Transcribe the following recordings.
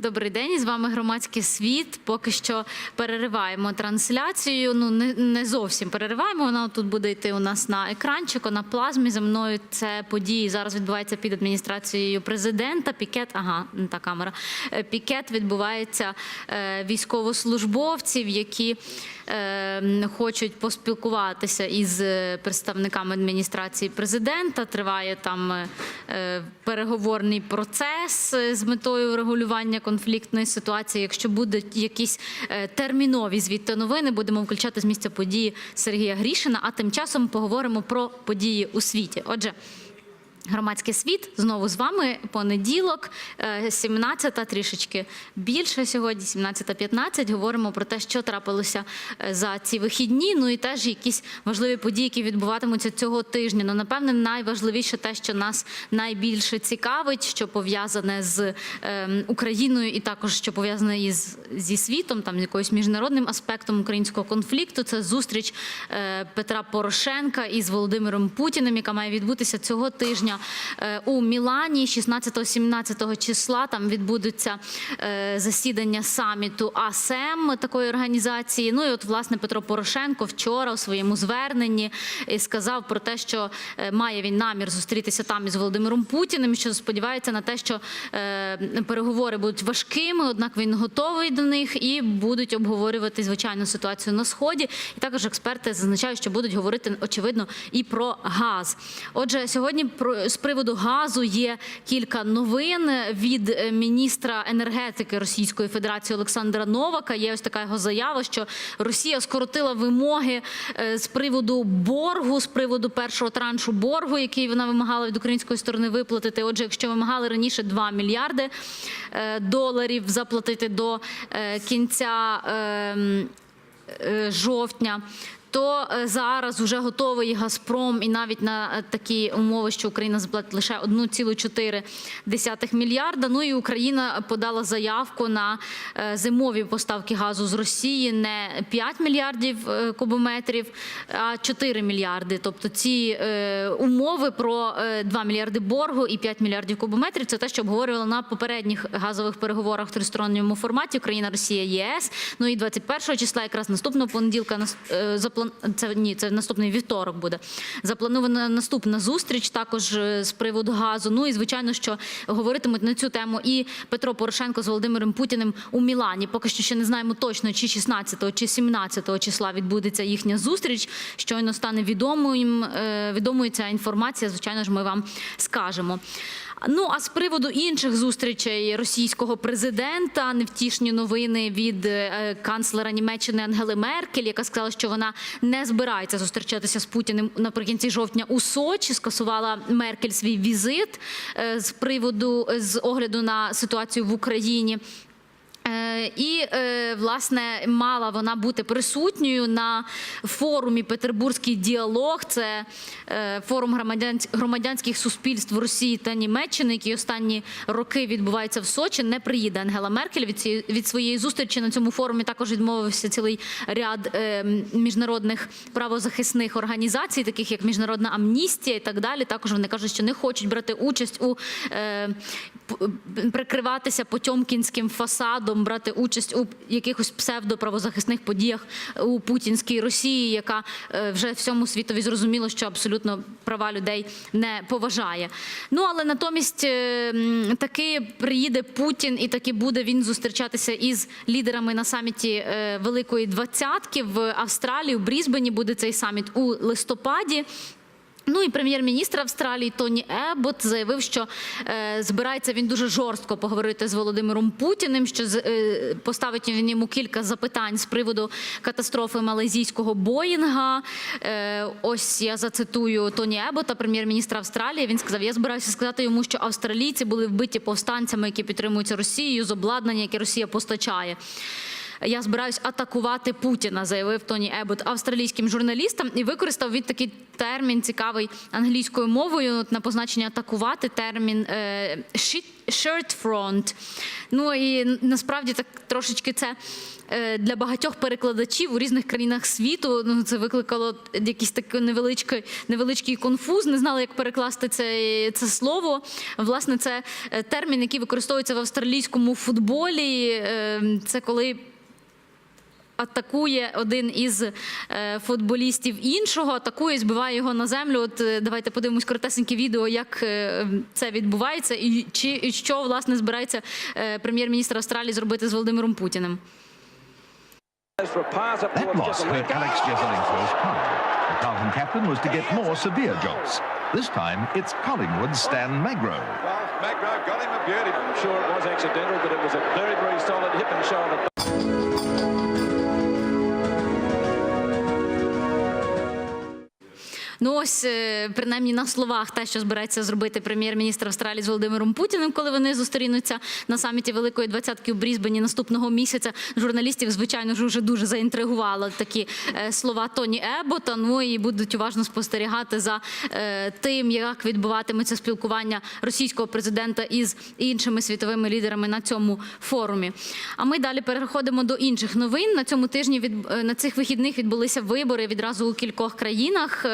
Добрий день, з вами громадський світ. Поки що перериваємо трансляцію. Ну не, не зовсім перериваємо. Вона тут буде йти у нас на екранчику, на плазмі. За мною це події зараз відбувається під адміністрацією президента. Пікет, ага, не та камера. Е, Пікет відбувається е, військовослужбовців, які хочуть поспілкуватися із е, представниками адміністрації президента. Триває там е, переговорний процес е, з метою регулювання конфліктної ситуації. Якщо будуть якісь термінові звідти новини, будемо включати з місця події Сергія Грішина. А тим часом поговоримо про події у світі. Отже. Громадський світ знову з вами понеділок, 17-та, трішечки більше сьогодні, 17.15. Говоримо про те, що трапилося е, за ці вихідні. Ну і теж якісь важливі події, які відбуватимуться цього тижня. Ну, напевне, найважливіше те, що нас найбільше цікавить, що пов'язане з ем, Україною, і також що пов'язане із зі світом, там якоюсь міжнародним аспектом українського конфлікту. Це зустріч е, Петра Порошенка із Володимиром Путіним, яка має відбутися цього тижня е, у Мілані, 16-17 числа. Там відбудуться е, засідання саміту АСЕМ такої організації. Ну і от власне Петро Порошенко вчора у своєму зверненні е, сказав про те, що має він намір зустрітися там із Володимиром Путіним, що сподівається на те, що переговори будуть важкими, однак він готовий до них і будуть обговорювати звичайну ситуацію на сході. І також експерти зазначають, що будуть говорити очевидно і про газ. Отже, сьогодні з приводу газу є кілька новин від е, міністра енергетики Російської Федерації Олександра Новака. Є ось така його заява, що Росія скоротила вимоги е, з приводу боргу, з приводу першого траншу боргу, який вона вимагала від української сторони виплатити. Отже, якщо вимагали раніше 2 мільярди е, доларів заплатити до кінця. ем, жовтня. То е, зараз вже готовий Газпром, і навіть на е, такі умови, що Україна заплатить лише 1,4 мільярда. Ну і Україна подала заявку на е, зимові поставки газу з Росії не 5 мільярдів кубометрів, а 4 мільярди. Тобто ці умови про е, 2 мільярди боргу і 5 мільярдів кубометрів це те, що обговорювали на попередніх газових переговорах в тристоронньому форматі Україна, Росія, ЄС. Ну і 21 числа, якраз наступного понеділка, е, заплан... це ні, це наступний вівторок буде. Запланована наступна зустріч також е, з приводу газу. Ну і звичайно, що говоритимуть на цю тему і Петро Порошенко з Володимиром Путіним у Мілані. Поки що ще не знаємо точно, чи 16 чи 17 числа відбудеться їхня зустріч. Щойно стане відомою, е, відомою ця інформація. Звичайно ж, ми вам скажемо. Ну а з приводу інших зустрічей російського президента невтішні новини від е, канцлера Німеччини Ангели Меркель, яка сказала, що вона не збирається зустрічатися з Путіним наприкінці жовтня у Сочі. Скасувала Меркель свій візит е, з приводу з огляду на ситуацію в Україні. Е, І е, власне мала вона бути присутньою на форумі Петербурзький діалог. Це е, форум громадянських суспільств Росії та Німеччини, який останні роки відбувається в Сочі. Не приїде Ангела Меркель від цієї від своєї зустрічі на цьому форумі. Також відмовився цілий ряд міжнародних правозахисних організацій, таких як Міжнародна амністія і так далі. Також вони кажуть, що не хочуть брати участь у прикриватися потьомкінським фасадом, брати участь у якихось псевдоправозахисних подіях у путінській Росії, яка е, вже всьому світові зрозуміло, що абсолютно права людей не поважає. Ну але натомість е, таки приїде Путін, і таки буде він зустрічатися із лідерами на саміті е, Великої Двадцятки в Австралії. У Брізбені буде цей саміт у листопаді. Ну і прем'єр-міністр Австралії Тоні Ебот заявив, що е, збирається він дуже жорстко поговорити з Володимиром Путіним, що е, поставить він йому кілька запитань з приводу катастрофи малайзійського Боїнга. Е, ось я зацитую Тоні Ебота, прем'єр-міністра Австралії. Він сказав: Я збираюся сказати йому, що австралійці були вбиті повстанцями, які підтримуються Росією з обладнання, яке Росія постачає. Я збираюсь атакувати Путіна, заявив Тоні Ебот австралійським журналістам і використав він такий термін цікавий англійською мовою на позначення атакувати термін е, shirt front. Ну і насправді так трошечки це е, для багатьох перекладачів у різних країнах світу. Ну це викликало якийсь такий невеличкий, невеличкий конфуз. Не знали, як перекласти це, це слово. Власне, це е, термін, який використовується в австралійському футболі. Це коли атакує один із е, футболістів іншого, атакує, збиває його на землю. От е, давайте подивимось коротесеньке відео, як е, це відбувається, і чи і що власне збирається е, прем'єр-міністр Австралії зробити з Володимиром Путіним. That loss hurt Alex Jesselingford's pride. The Carlton captain was to get more severe jolts. This time, it's Collingwood's Stan Magro. Well, Magro got him a beauty. I'm sure it was accidental, but it was a very, very solid hip and shoulder. Ну ось е, принаймні на словах те, що збирається зробити прем'єр-міністр Австралії з Володимиром Путіним, коли вони зустрінуться на саміті Великої двадцятки у Брізбені наступного місяця. Журналістів, звичайно ж, вже дуже заінтригували такі е, слова Тоні Ебота. Ну і будуть уважно спостерігати за е, тим, як відбуватиметься спілкування російського президента із іншими світовими лідерами на цьому форумі. А ми далі переходимо до інших новин. На цьому тижні від на цих вихідних відбулися вибори відразу у кількох країнах.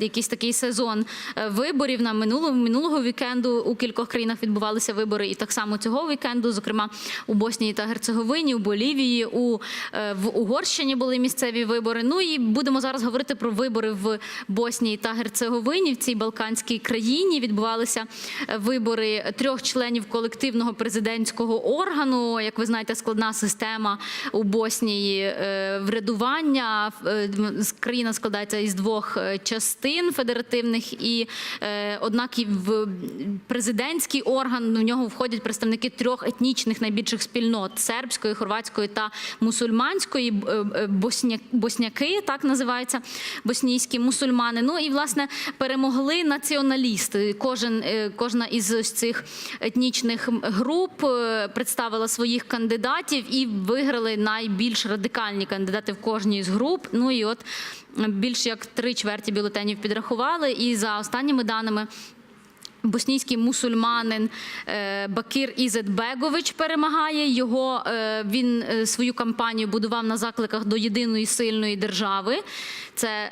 Якийсь такий сезон е, виборів на минулого минулого вікенду у кількох країнах відбувалися вибори, і так само цього вікенду, зокрема у Боснії та Герцеговині, у Болівії, у е, в Угорщині були місцеві вибори. Ну і будемо зараз говорити про вибори в Боснії та Герцеговині. В цій балканській країні відбувалися е, вибори трьох членів колективного президентського органу. Як ви знаєте, складна система у Боснії врядування. Країна складається із двох е, частин федеративних, і е, однак і в президентський орган в нього входять представники трьох етнічних найбільших спільнот сербської, хорватської та мусульманської. Е, е, Босня, босняки так називаються боснійські мусульмани. Ну і власне перемогли націоналісти. Кожен кожна із ось цих етнічних груп представила своїх кандидатів і виграли найбільш радикальні кандидати в кожній з груп. Ну і от більш як три чверті бюлетенів підрахували. І за останніми даними. Боснійський мусульманин е, Бакір Ізетбегович перемагає. Його е, він е, свою кампанію будував на закликах до єдиної сильної держави. Це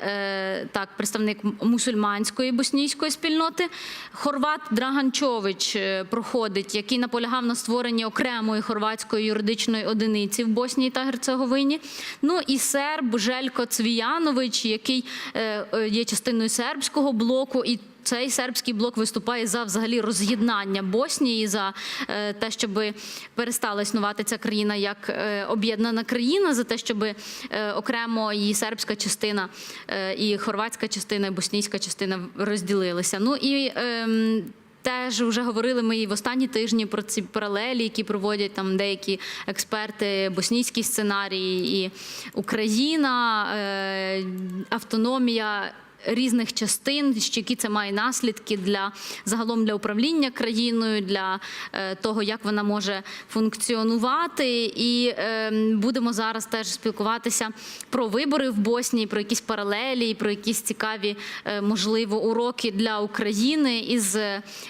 так, представник мусульманської боснійської спільноти. Хорват Драганчович проходить, який наполягав на створенні окремої хорватської юридичної одиниці в Боснії та Герцеговині. Ну і серб Желько Цвіянович, який є частиною сербського блоку. і цей сербський блок виступає за взагалі роз'єднання Боснії, за е, те, щоб перестала існувати ця країна як е, об'єднана країна, за те, щоб е, окремо її сербська частина і хорватська частина, і боснійська частина розділилися. Ну і ем, Теж вже говорили ми і в останні тижні про ці паралелі, які проводять там деякі експерти, боснійський сценарій і Україна, автономія різних частин, які це має наслідки для загалом для управління країною, для е, того, як вона може функціонувати. І е, будемо зараз теж спілкуватися про вибори в Боснії, про якісь паралелі, про якісь цікаві, е, можливо, уроки для України із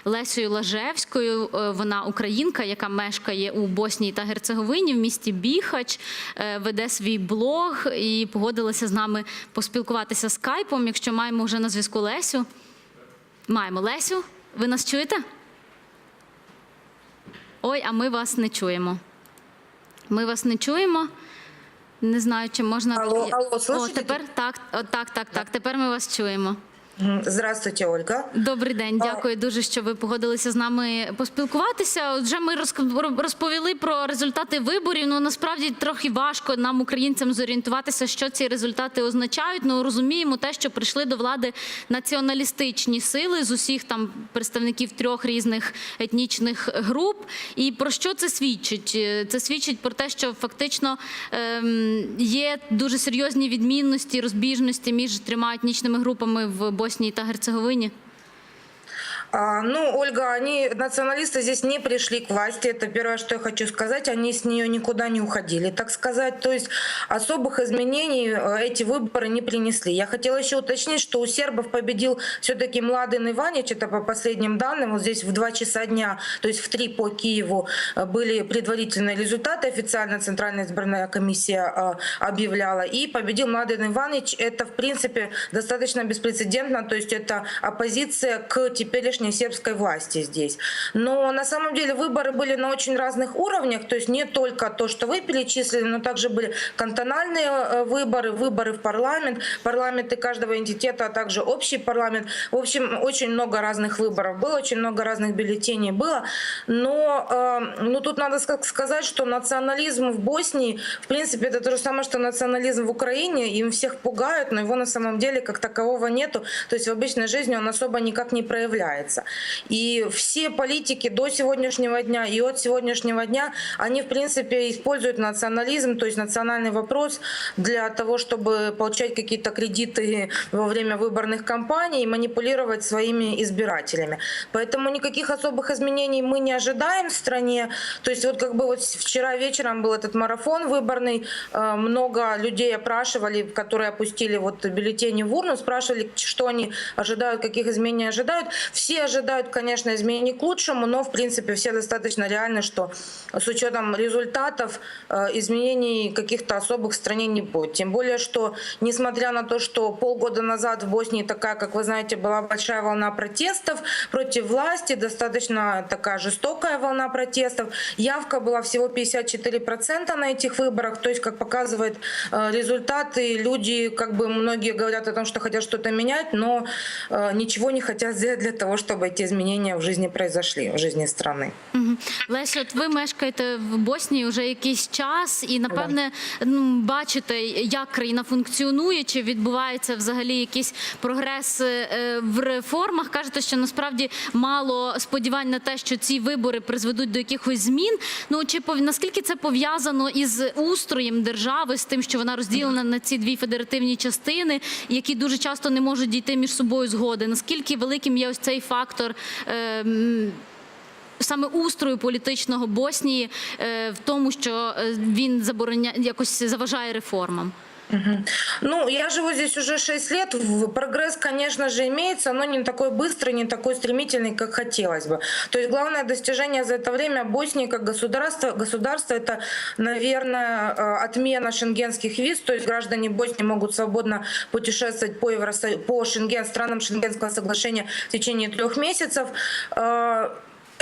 Лесею Лажевською. Вона українка, яка мешкає у Боснії та Герцеговині в місті Біхач, веде свій блог і погодилася з нами поспілкуватися скайпом. Якщо маємо вже на зв'язку Лесю. Маємо Лесю. Ви нас чуєте? Ой, а ми вас не чуємо. Ми вас не чуємо. Не знаю, чи можна. Алло, алло, О, тепер так, так, так, так. Тепер ми вас чуємо. Здравствуйте, Ольга. Добрий день, дякую дуже, що ви погодилися з нами поспілкуватися. Отже, ми розповіли про результати виборів. Ну насправді трохи важко нам, українцям, зорієнтуватися, що ці результати означають. Ну розуміємо те, що прийшли до влади націоналістичні сили з усіх там представників трьох різних етнічних груп. І про що це свідчить? Е, Це свідчить про те, що фактично ем, є дуже серйозні відмінності, розбіжності між трьома етнічними групами в Боснії та Герцеговині. А, ну, Ольга, они, националисты здесь не пришли к власти, это первое, что я хочу сказать, они с нее никуда не уходили, так сказать, то есть особых изменений э, эти выборы не принесли. Я хотела еще уточнить, что у сербов победил все-таки Младен Иванич, это по последним данным, вот здесь в 2 часа дня, то есть в 3 по Киеву э, были предварительные результаты, официально Центральная избранная комиссия э, объявляла, и победил Младен Иванович, это в принципе достаточно беспрецедентно, то есть это оппозиция к теперешней сербской власти здесь. Но на самом деле выборы были на очень разных уровнях, то есть не только то, что вы перечислили, но также были кантональные э, выборы, выборы в парламент, парламенты каждого энтитета, а также общий парламент. В общем, очень много разных выборов было, очень много разных бюллетеней было. Но э, ну, тут надо ска- сказать, что национализм в Боснии, в принципе, это то же самое, что национализм в Украине. Им всех пугают, но его на самом деле как такового нету. То есть в обычной жизни он особо никак не проявляется. И все политики до сегодняшнего дня и от сегодняшнего дня, они, в принципе, используют национализм, то есть национальный вопрос для того, чтобы получать какие-то кредиты во время выборных кампаний и манипулировать своими избирателями. Поэтому никаких особых изменений мы не ожидаем в стране. То есть вот как бы вот вчера вечером был этот марафон выборный, э, много людей опрашивали, которые опустили вот бюллетени в урну, спрашивали, что они ожидают, каких изменений ожидают. Все ожидают, конечно, изменений к лучшему, но в принципе все достаточно реально, что с учетом результатов э, изменений каких-то особых в стране не будет. Тем более, что несмотря на то, что полгода назад в Боснии такая, как вы знаете, была большая волна протестов против власти, достаточно такая жестокая волна протестов, явка была всего 54% на этих выборах, то есть, как показывает э, результаты, люди, как бы многие говорят о том, что хотят что-то менять, но э, ничего не хотят сделать для того, чтобы эти изменения в жизни произошли, в жизни страны. Мгм. Леся, от ви мешкаєте в Боснії вже якийсь час, і напевне ну, бачите, як країна функціонує, чи відбувається взагалі якийсь прогрес е, в реформах. Кажете, що насправді мало сподівань на те, що ці вибори призведуть до якихось змін. Ну чи пов- наскільки це пов'язано із устроєм держави, з тим, що вона розділена на ці дві федеративні частини, які дуже часто не можуть дійти між собою згоди? Наскільки великим є ось цей Фактор? е, саме устрою політичного Боснії е, в тому, що е, він забороняє якось заважає реформам. Ну, я живу здесь уже 6 лет. Прогресс, конечно же, имеется, но не такой быстрый, не такой стремительный, как хотелось бы. То есть главное достижение за это время Боснии как государство, государство это, наверное, э, отмена шенгенских виз. То есть граждане Боснии могут свободно путешествовать по, Евросо... по Шенген, странам Шенгенского соглашения в течение трех месяцев.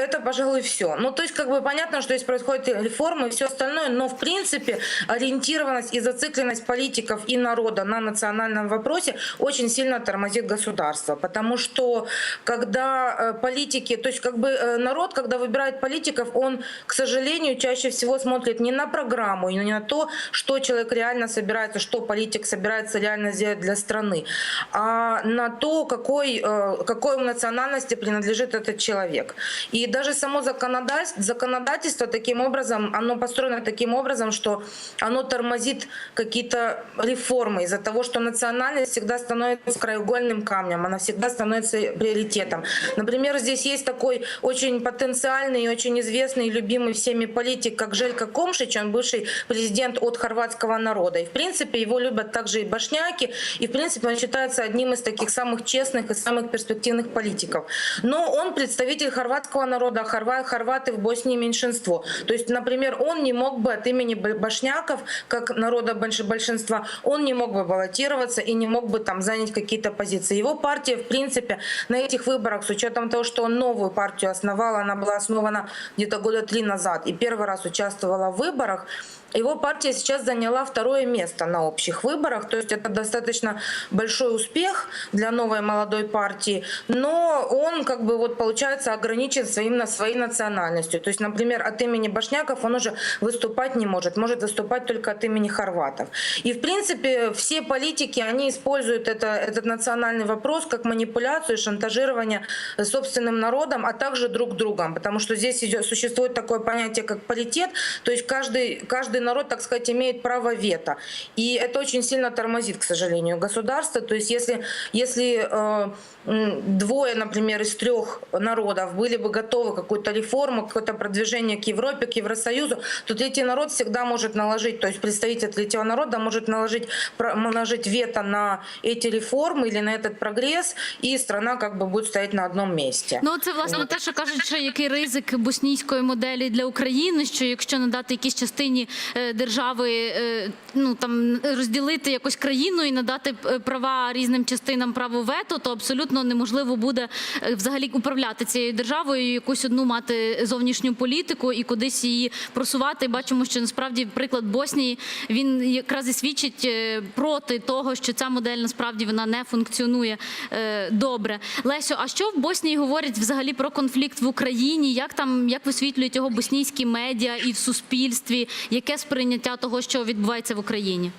Это, пожалуй, все. Ну, то есть, как бы понятно, что здесь происходят реформы и все остальное, но, в принципе, ориентированность и зацикленность политиков и народа на национальном вопросе очень сильно тормозит государство. Потому что, когда э, политики, то есть, как бы э, народ, когда выбирает политиков, он, к сожалению, чаще всего смотрит не на программу, и не на то, что человек реально собирается, что политик собирается реально сделать для страны, а на то, какой, э, какой национальности принадлежит этот человек. И даже само законодательство, законодательство таким образом, оно построено таким образом, что оно тормозит какие-то реформы из-за того, что национальность всегда становится краеугольным камнем, она всегда становится приоритетом. Например, здесь есть такой очень потенциальный, и очень известный и любимый всеми политик, как Желька Комшич, он бывший президент от хорватского народа. И, в принципе, его любят также и башняки, и, в принципе, он считается одним из таких самых честных и самых перспективных политиков. Но он представитель хорватского народа, а хорва- хорваты в Боснии меньшинство. То есть, например, он не мог бы от имени башняков, как народа больш- большинства, он не мог бы баллотироваться и не мог бы там занять какие-то позиции. Его партия, в принципе, на этих выборах, с учетом того, что он новую партию основал, она была основана где-то года три назад и первый раз участвовала в выборах, его партия сейчас заняла второе место на общих выборах, то есть это достаточно большой успех для новой молодой партии, но он как бы вот получается ограничен своим, на своей национальностью. То есть, например, от имени Башняков он уже выступать не может, может выступать только от имени хорватов. И в принципе все политики, они используют это, этот национальный вопрос как манипуляцию, шантажирование собственным народом, а также друг другом, потому что здесь идет, существует такое понятие, как паритет, то есть каждый каждый народ, так сказать, имеет право вето. И это очень сильно тормозит, к сожалению, государство. То есть если, если э, м, двое, например, из трех народов были бы готовы к какой-то реформе, какое-то продвижение к Европе, к Евросоюзу, то третий народ всегда может наложить, то есть представитель третьего народа может наложить, про- наложить вето на эти реформы или на этот прогресс, и страна как бы будет стоять на одном месте. Ну, це власне те, що кажуть, що який ризик боснійської моделі для України, що якщо надати якійсь частині е, держави, е, ну там розділити якось країну і надати е, права різним частинам право вето, то абсолютно неможливо буде е, взагалі управляти цією державою, якусь одну мати зовнішню політику і кудись її просувати. Бачимо, що насправді приклад Боснії він якраз і свідчить е, проти того, що ця модель насправді вона не функціонує е, добре. Лесю, а що в Боснії говорять взагалі про конфлікт в Україні? Як там як висвітлюють його боснійські медіа і в суспільстві? Яке сприйняття того, що відбувається в Україні?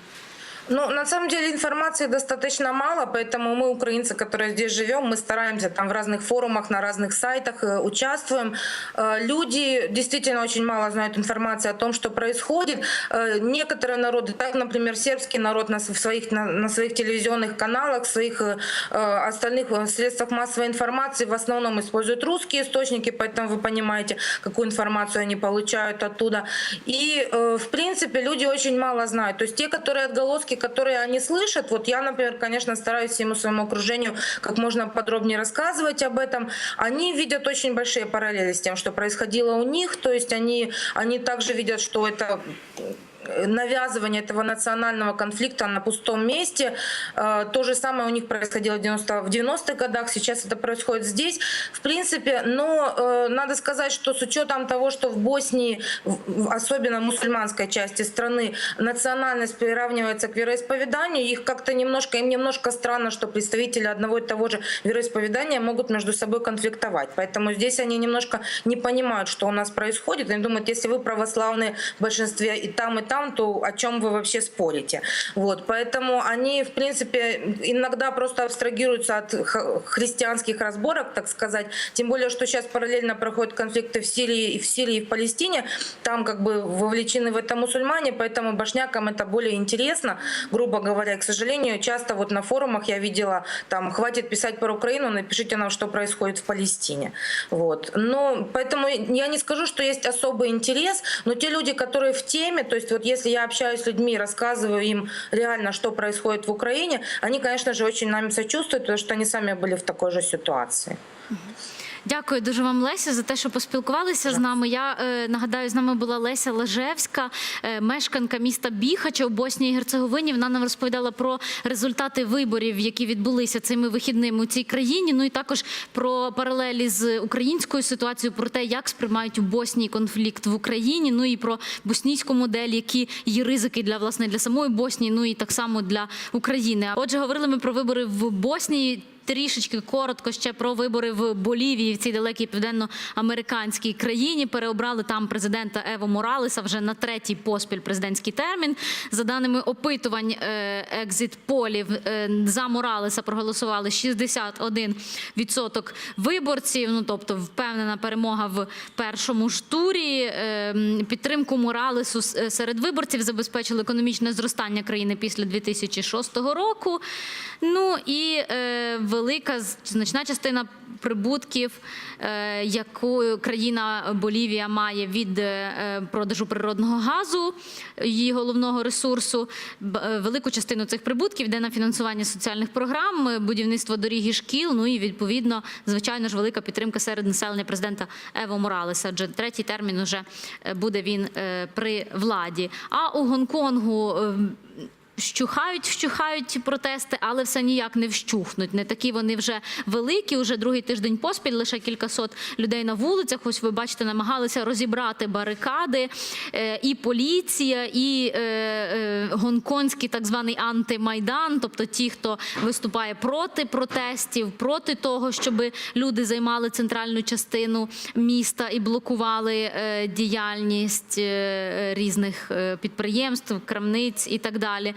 Ну, на самом деле информации достаточно мало, поэтому мы, украинцы, которые здесь живем, мы стараемся там в разных форумах, на разных сайтах э, участвуем. Э, люди действительно очень мало знают информации о том, что происходит. Э, некоторые народы, так, например, сербский народ на, своих, на, на своих телевизионных каналах, в своих остальных средствах массовой информации в основном используют русские источники, поэтому вы понимаете, какую информацию они получают оттуда. И, в принципе, люди очень мало знают. То есть те, которые отголоски, которые они слышат, вот я, например, конечно, стараюсь всему своему окружению как можно подробнее рассказывать об этом, они видят очень большие параллели с тем, что происходило у них, то есть они, они также видят, что это э, навязывание этого национального конфликта на пустом месте. Э, То же самое у них происходило в 90 в 90-х годах, сейчас это происходит здесь. В принципе, но э, надо сказать, что с учетом того, что в Боснии, особенно в мусульманской части страны, национальность приравнивается к вероисповеданию, их как-то немножко, им немножко странно, что представители одного и того же вероисповедания могут между собой конфликтовать. Поэтому здесь они немножко не понимают, что у нас происходит. Они думают, если вы православные в большинстве и там, и там, то о чем вы вообще спорите? Вот, поэтому они, в принципе, иногда просто абстрагируются от христианских разборок, так сказать. Тем более, что сейчас параллельно проходят конфликты в Сирии, и в Сирии, и в Палестине. Там как бы вовлечены в это мусульмане, поэтому башнякам это более интересно, грубо говоря. И, к сожалению, часто вот на форумах я видела, там, хватит писать про Украину, напишите нам, что происходит в Палестине. Вот. Но поэтому я не скажу, что есть особый интерес, но те люди, которые в теме, то есть вот если я общаюсь с людьми, рассказываю им реально, что происходит в Украине, они, конечно же, очень нами сочувствуют, потому что они сами были в такой же ситуации. Дякую дуже вам, Леся, за те, що поспілкувалися з нами. Я е, нагадаю, з нами була Леся Лежевська, е, мешканка міста Біхача у Боснії і Герцеговині. Вона нам розповідала про результати виборів, які відбулися цими вихідними у цій країні. Ну і також про паралелі з українською ситуацією, про те, як сприймають у Боснії конфлікт в Україні. Ну і про боснійську модель, які є ризики для власне для самої Боснії, ну і так само для України. Отже, говорили ми про вибори в Боснії. Трішечки коротко ще про вибори в Болівії в цій далекій південноамериканській країні. Переобрали там президента Ево Моралеса вже на третій поспіль президентський термін. За даними опитувань екзит полів за Моралеса проголосували 61% виборців. Ну тобто, впевнена перемога в першому ж турі. Е, Підтримку Моралесу е, серед виборців забезпечили економічне зростання країни після 2006 року. Ну і е, велика значна частина прибутків, е, яку країна Болівія має від е, продажу природного газу, її головного ресурсу. Е, Велику частину цих прибутків йде на фінансування соціальних програм, е, будівництво доріг і шкіл. Ну і відповідно, звичайно ж, велика підтримка серед населення президента Ево Моралеса. Адже третій термін уже е, буде він е, при владі. А у Гонконгу. Вщухають, вщухають протести, але все ніяк не вщухнуть. Не такі вони вже великі. Уже другий тиждень поспіль, лише кількасот людей на вулицях. Ось ви бачите, намагалися розібрати барикади. Е, І поліція, і е, е, гонконгський так званий антимайдан, тобто ті, хто виступає проти протестів, проти того, щоб люди займали центральну частину міста і блокували діяльність різних підприємств, крамниць і так далі.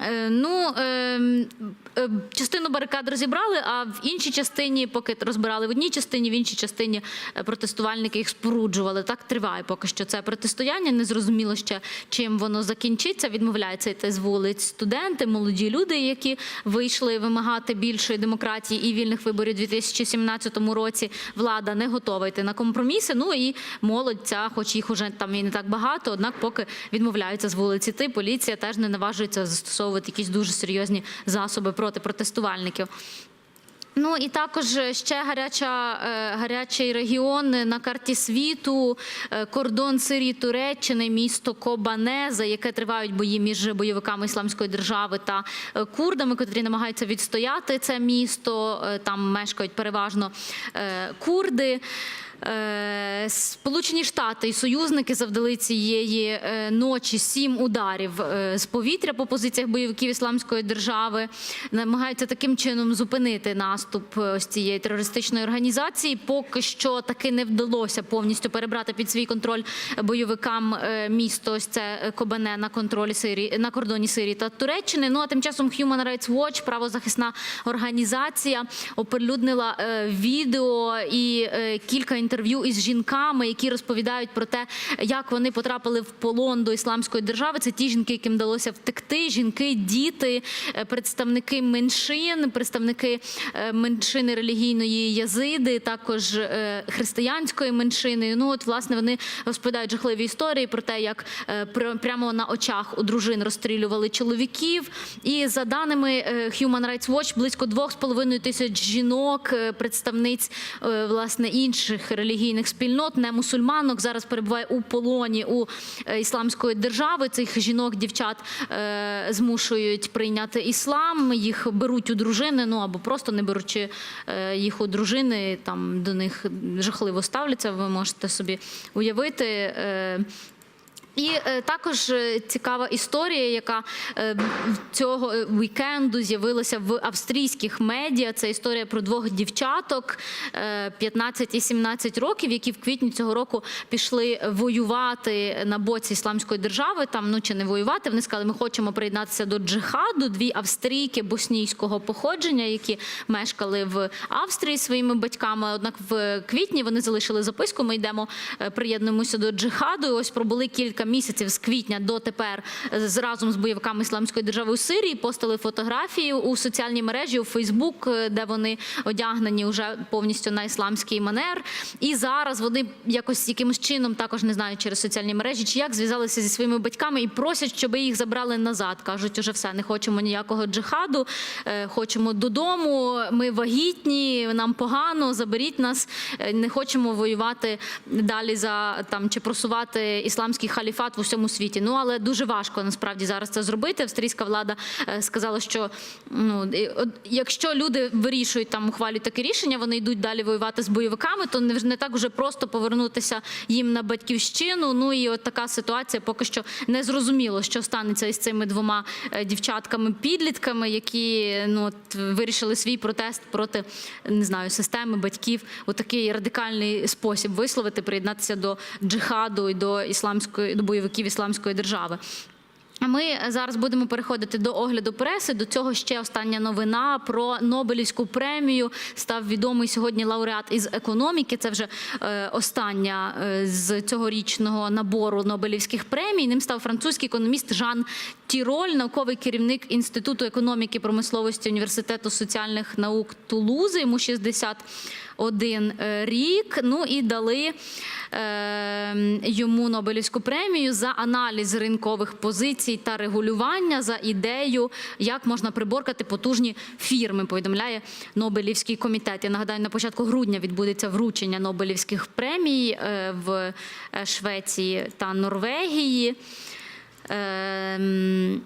Е, Ну, е, е, частину барикад розібрали, а в іншій частині, поки розбирали в одній частині, в іншій частині е, протестувальники їх споруджували. Так триває поки що це протистояння. Не зрозуміло ще, чим воно закінчиться. Відмовляються йти з вулиць студенти, молоді люди, які вийшли вимагати більшої демократії і вільних виборів у 2017 році. Влада не готова йти на компроміси. Ну і молодь ця, хоч їх уже там і не так багато, однак поки відмовляються з вулиці. йти. поліція теж не наважується застосовувати якісь дуже серйозні засоби проти протестувальників. Ну і також ще гаряча, е, гарячий регіон на карті світу, е, кордон Сирії Туреччини, місто Кобане, за яке тривають бої між бойовиками ісламської держави та е, курдами, котрі намагаються відстояти це місто. Там мешкають переважно курди. Е, Сполучені Штати і союзники завдали цієї е, ночі сім ударів е, з повітря по позиціях бойовиків ісламської держави. Намагаються таким чином зупинити наступ ось цієї терористичної організації. Поки що таки не вдалося повністю перебрати під свій контроль бойовикам місто. Ось це Кобане на контролі Сирії на кордоні Сирії та Туреччини. Ну а тим часом Human Rights Watch, правозахисна організація, оприлюднила відео і кілька інтерв'ю із жінками, які розповідають про те, як вони потрапили в полон до ісламської держави. Це ті жінки, яким вдалося втекти. Жінки, діти, е, представники меншин, представники е, меншини релігійної язиди, також е, християнської меншини. Ну от власне вони розповідають жахливі історії про те, як прямо на очах у дружин розстрілювали чоловіків. І за даними Human Rights Watch, близько 2,5 тисяч жінок, представниць власне інших релігійних спільнот, не мусульманок, зараз перебуває у полоні у е, ісламської держави. Цих жінок, дівчат е, змушують прийняти іслам, їх беруть у дружини, ну або просто не беручи е, їх у дружини, там до них жахливо ставляться. Ви можете собі уявити. І е, також е, цікава історія, яка е, цього вікенду з'явилася в австрійських медіа. Це історія про двох дівчаток е, 15 і 17 років, які в квітні цього року пішли воювати на боці ісламської держави. Там ну чи не воювати. Вони сказали, ми хочемо приєднатися до джихаду. Дві австрійки боснійського походження, які мешкали в Австрії своїми батьками. Однак в квітні вони залишили записку. Ми йдемо, приєднуємося до джихаду. І ось пробули кілька місяців з квітня до тепер е, разом з бойовиками ісламської держави у Сирії. Постали фотографії у соціальній мережі у Фейсбук, е, де вони одягнені вже повністю на ісламський манер. І зараз вони якось якимось чином, також не знаю, через соціальні мережі чи як зв'язалися зі своїми батьками і просять, щоб їх забрали назад. кажуть, уже все, не хочемо ніякого джихаду, е, хочемо додому. Ми вагітні, нам погано, заберіть нас. Не хочемо воювати далі за там чи просувати ісламський халіфат в усьому світі. Ну але дуже важко насправді зараз це зробити. Австрійська влада е, сказала, що ну якщо люди вирішують там ухвалюють таке рішення, вони йдуть далі воювати з бойовиками, то не не так вже просто повернутися їм на батьківщину. Ну і от така ситуація поки що не зрозуміло, що станеться із цими двома е, дівчатками-підлітками, які ну от вирішили свій протест проти не знаю системи батьків у такий радикальний спосіб висловити, приєднатися до джихаду і до ісламської до бойовиків ісламської держави. А Ми зараз будемо переходити до огляду преси. До цього ще остання новина про Нобелівську премію. Став відомий сьогодні лауреат із економіки. Це вже е, остання е, з цьогорічного набору Нобелівських премій. Ним став французький економіст Жан Тіроль, науковий керівник Інституту економіки промисловості університету соціальних наук Тулузи. Йому 61 е, рік. Ну і дали е, йому Нобелівську премію за аналіз ринкових позицій та регулювання за ідею, як можна приборкати потужні фірми. Повідомляє Нобелівський комітет. Я нагадаю, на початку грудня відбудеться вручення Нобелівських премій е, в е, Швеції та Норвегії. Ем,